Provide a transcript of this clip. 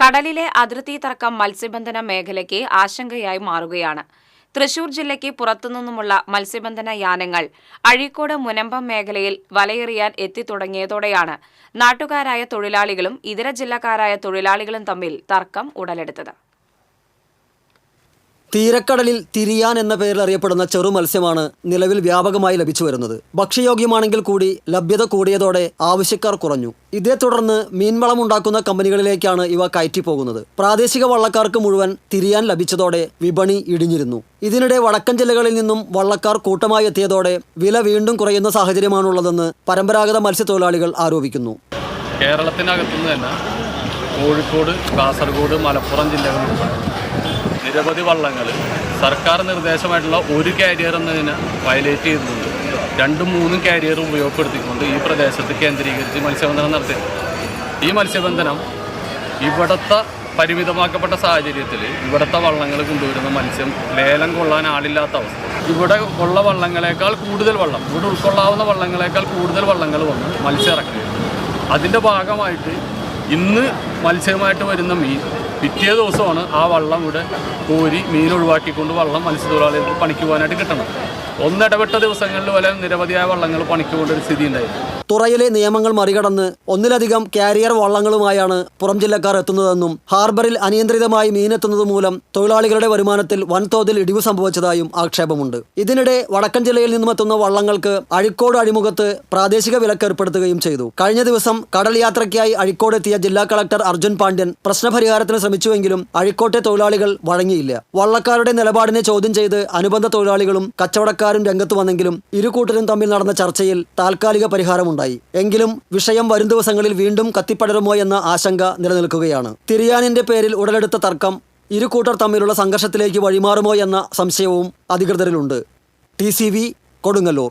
കടലിലെ അതിർത്തി തർക്കം മത്സ്യബന്ധന മേഖലയ്ക്ക് ആശങ്കയായി മാറുകയാണ്. തൃശൂർ ജില്ലയ്ക്ക് പുറത്തുനിന്നുമുള്ള മത്സ്യബന്ധന യാനങ്ങൾ അഴീക്കോട് മുനമ്പം മേഖലയിൽ വലയെറിയാൻ എത്തിത്തുടങ്ങിയതോടെയാണ് നാട്ടുകാരായ തൊഴിലാളികളും ഇതര ജില്ലക്കാരായ തൊഴിലാളികളും തമ്മിൽ തർക്കം ഉടലെടുത്തത്. തീരക്കടലിൽ തിരിയാൻ എന്ന പേരിൽ അറിയപ്പെടുന്ന ചെറു മത്സ്യമാണ് നിലവിൽ വ്യാപകമായി ലഭിച്ചു വരുന്നത്. ഭക്ഷ്യയോഗ്യമാണെങ്കിൽ കൂടി ലഭ്യത കൂടിയതോടെ ആവശ്യക്കാർ കുറഞ്ഞു. ഇതേ തുടർന്ന് മീൻവളം ഉണ്ടാക്കുന്ന കമ്പനികളിലേക്കാണ് ഇവ കയറ്റിപ്പോകുന്നത്. പ്രാദേശിക വള്ളക്കാർക്ക് മുഴുവൻ തിരിയാൻ ലഭിച്ചതോടെ വിപണി ഇടിഞ്ഞിരുന്നു. ഇതിനിടെ വടക്കൻ ജില്ലകളിൽ നിന്നും വള്ളക്കാർ കൂട്ടമായി എത്തിയതോടെ വില വീണ്ടും കുറയുന്ന സാഹചര്യമാണുള്ളതെന്ന് പരമ്പരാഗത മത്സ്യത്തൊഴിലാളികൾ ആരോപിക്കുന്നു. കേരളത്തിനകത്തുനിന്ന് തന്നെ കോഴിക്കോട് കാസർഗോഡ് മലപ്പുറം ജില്ലകളിൽ നിരവധി വള്ളങ്ങൾ സർക്കാർ നിർദ്ദേശമായിട്ടുള്ള ഒരു കാരിയർ എന്നതിനെ വയലേറ്റ് ചെയ്തിട്ടുണ്ട്. രണ്ടും മൂന്നും കാരിയർ ഉപയോഗപ്പെടുത്തിക്കൊണ്ട് ഈ പ്രദേശത്ത് കേന്ദ്രീകരിച്ച് മത്സ്യബന്ധനം നടത്തി. ഈ മത്സ്യബന്ധനം ഇവിടുത്തെ പരിമിതമാക്കപ്പെട്ട സാഹചര്യത്തിൽ ഇവിടുത്തെ വള്ളങ്ങൾ കൊണ്ടുവരുന്ന മത്സ്യം ലേലം കൊള്ളാൻ ആളില്ലാത്ത അവസ്ഥ. ഇവിടെ ഉള്ള വള്ളങ്ങളെക്കാൾ കൂടുതൽ വള്ളം ഇവിടെ ഉൾക്കൊള്ളാവുന്ന വള്ളങ്ങളെക്കാൾ കൂടുതൽ വള്ളങ്ങൾ വന്ന് മത്സ്യം ഇറക്കുക അതിന്റെ ഭാഗമായിട്ട് ഇന്ന് മത്സ്യവുമായിട്ട് വരുന്ന മീൻ പിറ്റേ ദിവസമാണ് ആ വള്ളം ഇവിടെ കോരി മീൻ ഒഴിവാക്കിക്കൊണ്ട് വള്ളം മത്സ്യത്തൊഴിലാളികൾക്ക് പണിക്ക് പോകാനായിട്ട് കിട്ടണം. ഒന്നിടപെട്ട ദിവസങ്ങളിൽ വരെ നിരവധിയായ വള്ളങ്ങൾ പണിക്ക് പോകേണ്ട ഒരു സ്ഥിതി ഉണ്ടായിരുന്നു. തുറയിലെ നിയമങ്ങൾ മറികടന്ന് ഒന്നിലധികം കാരിയർ വള്ളങ്ങളുമായാണ് പുറം ജില്ലക്കാർ എത്തുന്നതെന്നും ഹാർബറിൽ അനിയന്ത്രിതമായി മീനെത്തുന്നത് മൂലം തൊഴിലാളികളുടെ വരുമാനത്തിൽ വൻതോതിൽ ഇടിവ് സംഭവിച്ചതായും ആക്ഷേപമുണ്ട്. ഇതിനിടെ വടക്കൻ ജില്ലയിൽ നിന്നുമെത്തുന്ന വള്ളങ്ങൾക്ക് അഴിക്കോട് അഴിമുഖത്ത് പ്രാദേശിക വിലക്ക് ഏർപ്പെടുത്തുകയും ചെയ്തു. കഴിഞ്ഞ ദിവസം കടൽ യാത്രയ്ക്കായി അഴിക്കോട് എത്തിയ ജില്ലാ കളക്ടർ അർജുൻ പാണ്ഡ്യൻ പ്രശ്നപരിഹാരത്തിന് ശ്രമിച്ചുവെങ്കിലും അഴിക്കോട്ടെ തൊഴിലാളികൾ വഴങ്ങിയില്ല. വള്ളക്കാരുടെ നിലപാടിനെ ചോദ്യം ചെയ്ത് അനുബന്ധ തൊഴിലാളികളും കച്ചവടക്കാരും രംഗത്ത് വന്നെങ്കിലും ഇരുകൂട്ടരും തമ്മിൽ നടന്ന ചർച്ചയിൽ താൽക്കാലിക പരിഹാരമുണ്ടായി എങ്കിലും വിഷയം വരും ദിവസങ്ങളിൽ വീണ്ടും കത്തിപ്പടരുമോ എന്ന ആശങ്ക നിലനിൽക്കുകയാണ്. തിരിയാനിന്റെ പേരിൽ ഉടലെടുത്ത തർക്കം ഇരുകൂട്ടർ തമ്മിലുള്ള സംഘർഷത്തിലേക്ക് വഴിമാറുമോ എന്ന സംശയവും അധികൃതരിലുണ്ട്. ടി കൊടുങ്ങല്ലൂർ.